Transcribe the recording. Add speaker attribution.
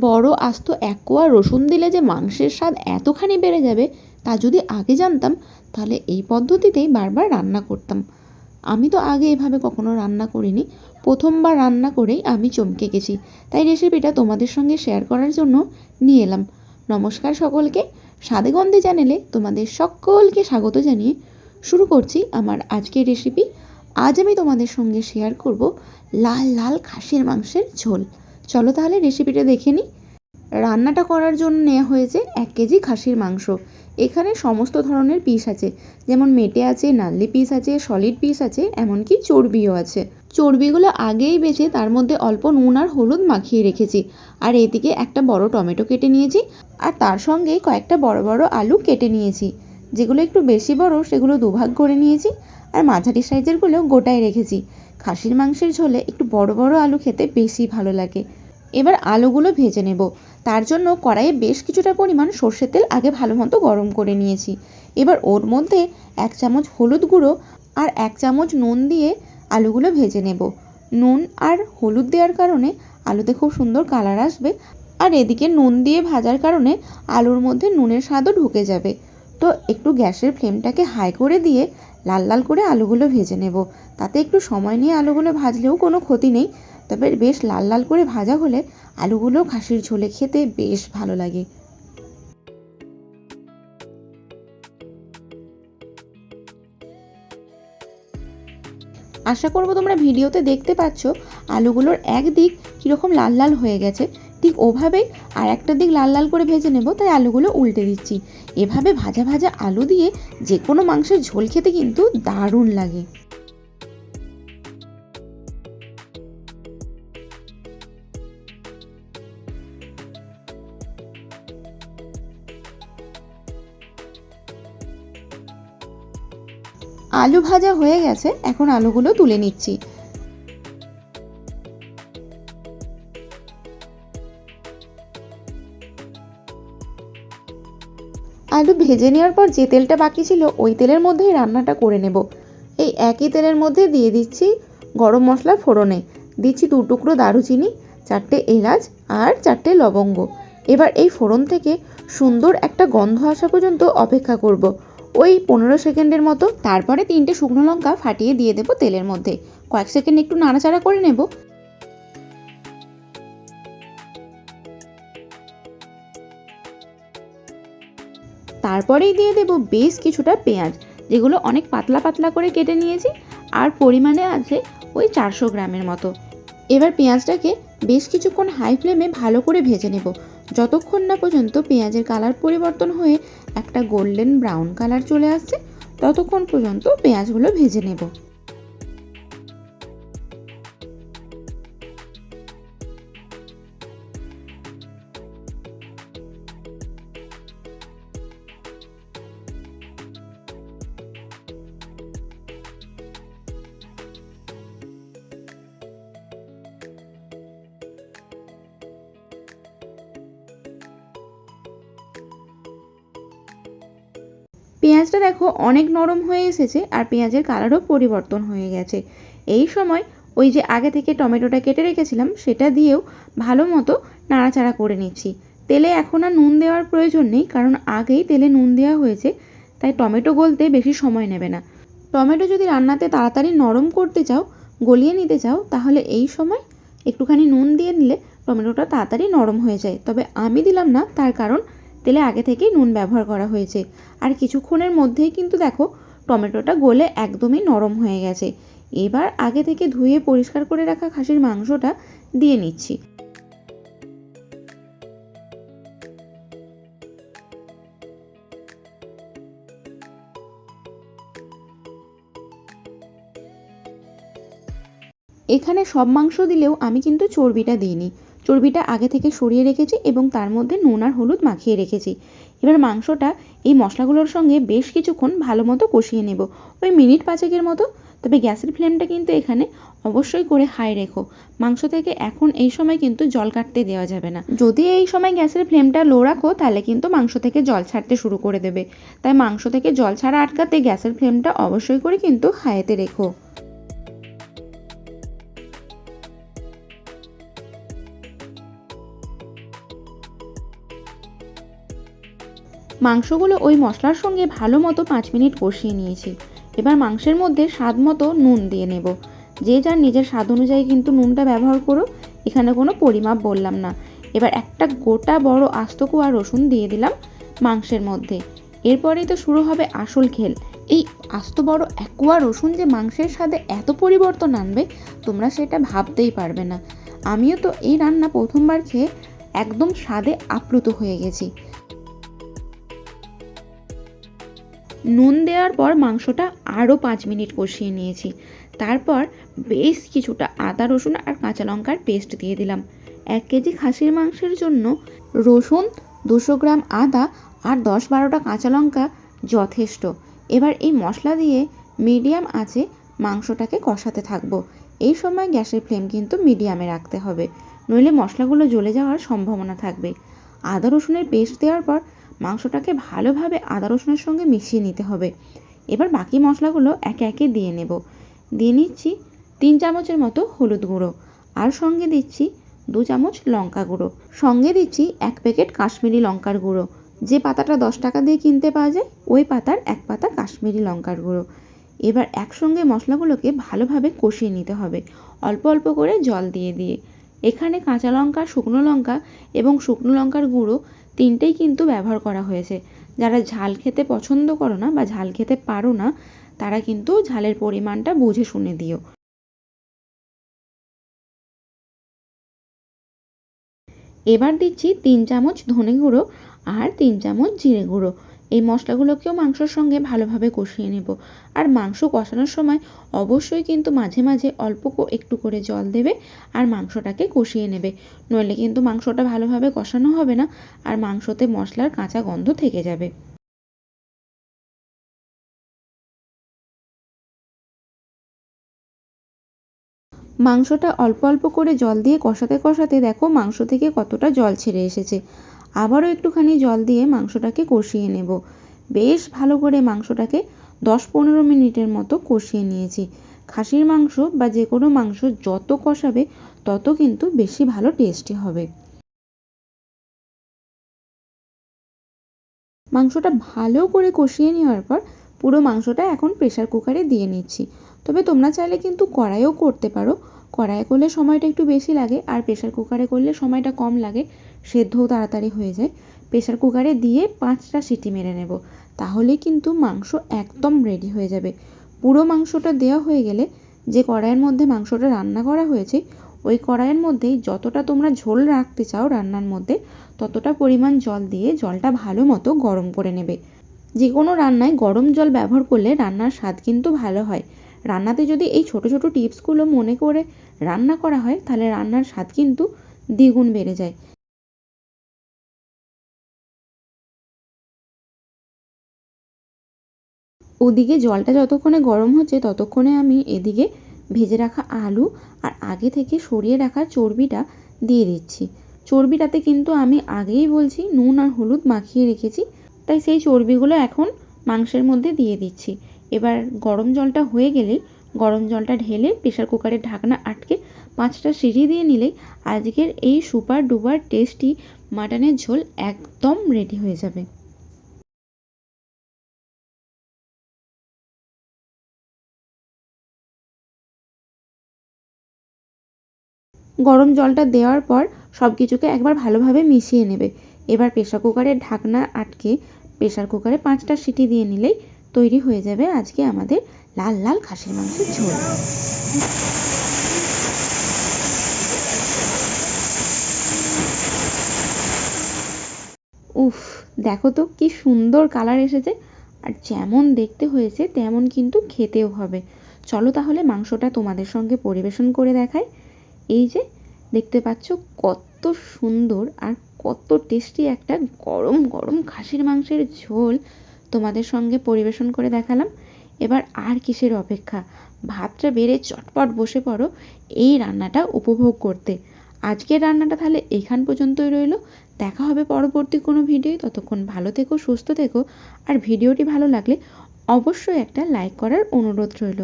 Speaker 1: বড় আস্ত এক কোয়া রসুন দিলে যে মাংসের স্বাদ এতখানি বেড়ে যাবে, তা যদি আগে জানতাম, তাহলে এই পদ্ধতিতেই বারবার রান্না করতাম। আমি তো আগে এভাবে কখনো রান্না করিনি। প্রথমবার রান্না করেই আমি চমকে গেছি। তাই রেসিপিটা তোমাদের সঙ্গে শেয়ার করার জন্য নিয়ে এলাম। নমস্কার সকলকে। স্বাদেগন্ধে চ্যানেলে তোমাদের সকলকে স্বাগত জানিয়ে শুরু করছি আমার আজকের রেসিপি। আজ আমি তোমাদের সঙ্গে শেয়ার করব লাল লাল খাসির মাংসের ঝোল। চলো তাহলে রেসিপিটা দেখে নিই। রান্নাটা করার জন্য নেওয়া হয়েছে এক কেজি খাসির মাংস। এখানে সমস্ত ধরনের পিস আছে, যেমন মেটে আছে নাল্লি পিস আছে সলিড পিস আছে, এমনকি চর্বিও আছে। চর্বিগুলো আগেই বেছে তার মধ্যে অল্প নুন আর হলুদ মাখিয়ে রেখেছি। আর এদিকে একটা বড় টমেটো কেটে নিয়েছি, আর তার সঙ্গে কয়েকটা বড় বড় আলু কেটে নিয়েছি। যেগুলো একটু বেশি বড়, সেগুলো দুভাগ করে নিয়েছি, আর মাঝারি সাইজেরগুলো গোটায় রেখেছি। খাসির মাংসের ঝোলে একটু বড় বড় আলু খেতে বেশি ভালো লাগে। এবার আলুগুলো ভেজে নেব। তার জন্য কড়াইয়ে বেশ কিছুটা পরিমাণ সর্ষের তেল আগে ভালো মতো গরম করে নিয়েছি। এবার ওর মধ্যে এক চামচ হলুদ গুঁড়ো আর এক চামচ নুন দিয়ে আলুগুলো ভেজে নেব। নুন আর হলুদ দেওয়ার কারণে আলুতে খুব সুন্দর কালার আসবে আর এদিকে নুন দিয়ে ভাজার কারণে আলুর মধ্যে নুনের স্বাদও ঢুকে যাবে। তো একটু গ্যাসের ফ্লেমটাকে হাই করে দিয়ে লাল লাল করে আলুগুলো ভেজে নেব। তাতে একটু সময় নিয়ে আলুগুলো ভাজলেও কোনো ক্ষতি নেই। তবে বেশ লাল লাল করে ভাজা হলে আলুগুলো খাসির ঝোলে খেতে বেশ ভালো লাগে। আশা করব তোমরা ভিডিওতে দেখতে পাচ্ছ আলুগুলোর এক দিক কীরকম লাল লাল হয়ে গেছে। ঠিক ওভাবেই আর একটা দিক লাল লাল করে ভেজে নেব, তাই আলুগুলো উল্টে দিচ্ছি। এভাবে ভাজা ভাজা আলু দিয়ে যে কোনো মাংসের ঝোল খেতে কিন্তু দারুণ লাগে। আলু ভাজা হয়ে গেছে, এখন আলুগুলো তুলে নিচ্ছি। আলু ভেজে নেওয়ার পর যে তেলটা বাকি ছিল, ওই তেলের মধ্যেই রান্নাটা করে নেব। এই একই তেলের মধ্যে দিয়ে দিচ্ছি গরম মশলা ফোড়নে। দিচ্ছি দু টুকরো দারুচিনি, চারটে এলাচ আর চারটে লবঙ্গ। এবার এই ফোড়ন থেকে সুন্দর একটা গন্ধ আসা পর্যন্ত অপেক্ষা করব। ওই পনেরো সেকেন্ডের মতো তারপরে তিনটে শুকনো লঙ্কা ফাটিয়ে দিয়ে দেবো তেলের মধ্যে। কয়েক সেকেন্ড একটু নাড়াচাড়া করে নেব। তারপরেই দিয়ে দেব বেশ কিছুটা পেঁয়াজ, যেগুলো অনেক পাতলা পাতলা করে কেটে নিয়েছি আর পরিমাণে আছে ওই চারশো গ্রামের মতো। এবার পেঁয়াজটাকে বেশ কিছুক্ষণ হাই ফ্লেমে ভালো করে ভেজে নেব। যতক্ষণ না পর্যন্ত পেঁয়াজের কালার পরিবর্তন হয়ে একটা গোল্ডেন ব্রাউন কালার চলে আসছে, ততক্ষণ পর্যন্ত পেঁয়াজগুলো ভেজে নেব। পেঁয়াজটা দেখো অনেক নরম হয়ে এসেছে আর পেঁয়াজের কালারও পরিবর্তন হয়ে গেছে। এই সময় ওই যে আগে থেকে টমেটোটা কেটে রেখেছিলাম, সেটা দিয়েও ভালো মতো নাড়াচাড়া করে নিচ্ছি। তেলে এখন আর নুন দেওয়ার প্রয়োজন নেই, কারণ আগেই তেলে নুন দেওয়া হয়েছে, তাই টমেটো গলতে বেশি সময় নেবে না। টমেটো যদি রান্নাতে তাড়াতাড়ি নরম করতে চাও, গলিয়ে নিতে চাও, তাহলে এই সময় একটুখানি নুন দিয়ে নিলে টমেটোটা তাড়াতাড়ি নরম হয়ে যায়। তবে আমি দিলাম না, তার কারণ তেলে আগে থেকেই নুন ব্যবহার করা হয়েছে। আর কিছুক্ষণের মধ্যেই কিন্তু দেখো, টমেটোটা গলে একদমই নরম হয়ে গেছে। এবার আগে থেকে ধুয়ে পরিষ্কার করে রাখা খাসির মাংসটা দিয়ে নিচ্ছি। এখানে সব মাংস দিলেও আমি কিন্তু চর্বিটা দিইনি। চর্বিটা আগে থেকে সরিয়ে রেখেছি এবং তার মধ্যে নুন আর হলুদ মাখিয়ে রেখেছি। এবার মাংসটা এই মশলাগুলোর সঙ্গে বেশ কিছুক্ষণ ভালো মতো কষিয়ে নেব। ওই মিনিট পাঁচেকের মতো। তবে গ্যাসের ফ্লেমটা কিন্তু এখানে অবশ্যই করে হাই রেখো। মাংস থেকে এখন এই সময় কিন্তু জল কাটতে দেওয়া যাবে না। যদি এই সময় গ্যাসের ফ্লেমটা লো রাখো, তাহলে কিন্তু মাংস থেকে জল ছাড়তে শুরু করে দেবে। তাই মাংস থেকে জল ছাড়া আটকাতে গ্যাসের ফ্লেমটা অবশ্যই করে কিন্তু হাইতে রেখো। মাংসগুলো ওই মশলার সঙ্গে ভালো মতো পাঁচ মিনিট কষিয়ে নিয়েছি। এবার মাংসের মধ্যে স্বাদ মতো নুন দিয়ে নেব। যে যার নিজের স্বাদ অনুযায়ী কিন্তু নুনটা ব্যবহার করো, এখানে কোনো পরিমাপ বললাম না। এবার একটা গোটা বড় আস্ত কুয়া রসুন দিয়ে দিলাম মাংসের মধ্যে। এরপরেই তো শুরু হবে আসল খেল। এই আস্ত বড় এক কুয়া রসুন যে মাংসের স্বাদে এত পরিবর্তন আনবে, তোমরা সেটা ভাবতেই পারবে না। আমিও তো এই রান্না প্রথমবার খেয়ে একদম স্বাদে আপ্লুত হয়ে গেছি। নুন দেওয়ার পর মাংসটা আরও পাঁচ মিনিট কষিয়ে নিয়েছি। তারপর বেশ কিছুটা আদা, রসুন আর কাঁচা লঙ্কার পেস্ট দিয়ে দিলাম। এক কেজি খাসির মাংসের জন্য রসুন, দুশো গ্রাম আদা আর দশ বারোটা কাঁচা লঙ্কা যথেষ্ট। এবার এই মশলা দিয়ে মিডিয়াম আঁচে মাংসটাকে কষাতে থাকব। এই সময় গ্যাসের ফ্লেম কিন্তু মিডিয়ামে রাখতে হবে, নইলে মশলাগুলো জ্বলে যাওয়ার সম্ভাবনা থাকবে। আদা, রসুনের পেস্ট দেওয়ার পর মাংসটাকে ভালোভাবে আদা রসুনের সঙ্গে মিশিয়ে নিতে হবে। এবার বাকি মশলাগুলো একে একে দিয়ে নেব। দিয়ে নিচ্ছি তিন চামচের মতো হলুদ গুঁড়ো আর সঙ্গে দিচ্ছি দু চামচ লঙ্কা গুঁড়ো। সঙ্গে দিচ্ছি এক প্যাকেট কাশ্মীরি লঙ্কার গুঁড়ো। যে পাতাটা দশ টাকা দিয়ে কিনতে পাওয়া যায়, ওই পাতার এক পাতা কাশ্মীরি লঙ্কার গুঁড়ো। এবার একসঙ্গে মশলাগুলোকে ভালোভাবে কষিয়ে নিতে হবে। অল্প অল্প করে জল দিয়ে দিয়ে। এখানে কাঁচা লঙ্কা, শুকনো লঙ্কা এবং শুকনো লঙ্কার গুঁড়ো তিনটেই কিন্তু ব্যবহার করা হয়েছে। যারা ঝাল খেতে পছন্দ করো না বা ঝাল খেতে পারো না, তারা কিন্তু ঝালের পরিমাণটা বুঝে শুনে দিও। এবার দিচ্ছি তিন চামচ ধনে গুঁড়ো আর তিন চামচ জিরে গুঁড়ো। এই মশলাগুলোকেও মাংসর সঙ্গে ভালোভাবে কষিয়ে নেব। আর মাংস কষানোর সময় অবশ্যই কিন্তু মাঝে মাঝে অল্প একটু করে জল দেবে আর মাংসটাকে কষিয়ে নেবে। নইলে কিন্তু মাংসটা ভালোভাবে কষানো হবে না আর মাংসতে মশলার কাঁচা গন্ধ থেকে যাবে। মাংসটা অল্প অল্প করে জল দিয়ে কষাতে কষাতে দেখো মাংস থেকে কতটা জল ছেড়ে এসেছে। আবারও একটুখানি জল দিয়ে মাংসটাকে কষিয়ে নেব। বেশ ভালো করে মাংসটাকে দশ পনেরো মিনিটের মতো কষিয়ে নিয়েছি। খাসির মাংস বা যে কোনো মাংস যত কষাবে, তত কিন্তু বেশি ভালো টেস্টি হবে। মাংসটা ভালো করে কষিয়ে নেওয়ার পর পুরো মাংসটা এখন প্রেশার কুকারে দিয়ে নিচ্ছি। তবে তোমরা চাইলে কিন্তু কড়াইও করতে পারো। কড়াইয়ে করলে সময়টা একটু বেশি লাগে আর প্রেশার কুকারে করলে সময়টা কম লাগে, সেদ্ধও তাড়াতাড়ি হয়ে যায়। প্রেশার কুকারে দিয়ে পাঁচটা সিটি মেরে নেব তাহলে কিন্তু মাংস একদম রেডি হয়ে যাবে। পুরো মাংসটা দেওয়া হয়ে গেলে যে কড়াইয়ের মধ্যে মাংসটা রান্না করা হয়েছে, ওই কড়াইয়ের মধ্যেই যতটা তোমরা ঝোল রাখতে চাও রান্নার মধ্যে, ততটা পরিমাণ জল দিয়ে জলটা ভালো মতো গরম করে নেবে। যে কোনো রান্নায় গরম জল ব্যবহার করলে রান্নার স্বাদ কিন্তু ভালো হয়। রান্নাতে যদি এই ছোট ছোট টিপসগুলো মনে করে রান্না করা হয়, তাহলে রান্নার স্বাদ কিন্তু দ্বিগুণ বেড়ে যায়। ওদিকে জলটা যতক্ষণে গরম হচ্ছে, ততক্ষণে আমি এদিকে ভেজে রাখা আলু আর আগে থেকে সরিয়ে রাখা চর্বিটা দিয়ে দিচ্ছি। চর্বিটাতে কিন্তু আমি আগেই বলছি, নুন আর হলুদ মাখিয়ে রেখেছি, তাই সেই চর্বিগুলো এখন মাংসের মধ্যে দিয়ে দিচ্ছি। এবার গরম জলটা হয়ে গেলেই গরম জলটা ঢেলে প্রেশার কুকারের ঢাকনা আটকে পাঁচটা সিটি দিয়ে নিলেই আজকের এই সুপার ডুপার টেস্টি মাটনের ঝোল একদম রেডি হয়ে যাবে। গরম জলটা দেওয়ার পর সব কিছুকে একবার ভালোভাবে মিশিয়ে নেবে। এবার প্রেশার কুকারের ঢাকনা আটকে প্রেশার কুকারে পাঁচটা সিটি দিয়ে নিলেই তৈরি হয়ে যাবে আজকে আমাদের লাল লাল খাসির মাংসের ঝোল। উফ, দেখো তো কি সুন্দর কালার এসেছে। আর যেমন দেখতে হয়েছে, তেমন কিন্তু খেতেও হবে। চলো তাহলে মাংসটা তোমাদের সঙ্গে পরিবেশন করে দেখাই। এই যে, দেখতে পাচ্ছ কত সুন্দর আর কত টেস্টি একটা গরম গরম খাসির মাংসের ঝোল। তোমাদের সঙ্গে পরিবেশন করে দেখালাম। এবার আর কিসের অপেক্ষা? ভাতটা বেড়ে চটপট বসে পড়ো, এই রান্নাটা উপভোগ করতে। আজকের রান্নাটা তাহলে এখান পর্যন্তই রইল। দেখা হবে পরবর্তী কোনো ভিডিও ততক্ষণ ভালো থেকো, সুস্থ থেকো। আর ভিডিওটি ভালো লাগলে অবশ্যই একটা লাইক করার অনুরোধ রইল।